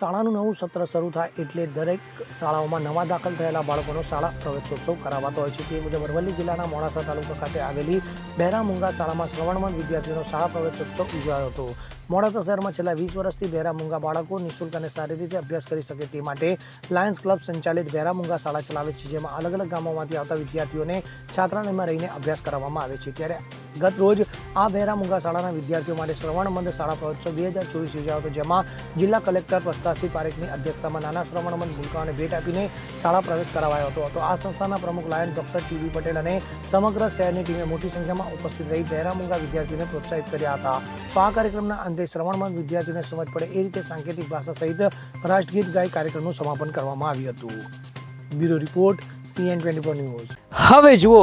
શાળાનું નવું સત્ર શરૂ થાય એટલે દરેક શાળાઓમાં નવા દાખલ થયેલા બાળકોનો શાળા પ્રવેશોત્સવ કરાવાતો હોય છે. તે મુજબ અરવલ્લી જિલ્લાના મોડાસા તાલુકા ખાતે આવેલી બહેરામુંગા શાળામાં શ્રવણવંત વિદ્યાર્થીઓનો શાળા પ્રવેશોત્સવ યોજાયો હતો. મોડાસા શહેરમાં છેલ્લા વીસ વર્ષથી બહેરામુંગા બાળકો નિઃશુલ્ક અને સારી રીતે અભ્યાસ કરી શકે તે માટે લાયન્સ ક્લબ સંચાલિત બહેરામુંગા શાળા ચલાવે છે, જેમાં અલગ અલગ ગામોમાંથી આવતા વિદ્યાર્થીઓને છાત્રાલયમાં રહીને અભ્યાસ કરાવવામાં આવે છે. ત્યારે ગત રોજ આ બહેરા મુંગા શાળાના વિદ્યાર્થીઓ માટે શ્રવણમંદ શાળા પ્રવેશોત્સવ બે હજાર ચોવીસ યોજાયો હતો, જેમાં જિલ્લા કલેક્ટર પ્રસ્તાવથી પારેખની અધ્યક્ષતામાં નાના શ્રવણમંદ ભૂલકાઓને ભેટ આપીને શાળા પ્રવેશ કરાવાયો હતો. તો આ સંસ્થાના પ્રમુખ લાયન ડોક્ટર ટીવી પટેલ અને સમગ્ર શહેરની ટીમે મોટી સંખ્યામાં ઉપસ્થિત રહી બહેરા મુંગા વિદ્યાર્થીઓને પ્રોત્સાહિત કર્યા હતા. તો આ કાર્યક્રમના અંતે શ્રવણમંદ વિદ્યાર્થીઓને સમજ પડે એ રીતે સાંકેતિક ભાષા સહિત રાષ્ટ્રગીત ગાય કાર્યક્રમનું સમાપન કરવામાં આવ્યું હતું. Bureau report CN twenty four news. હવે જુઓ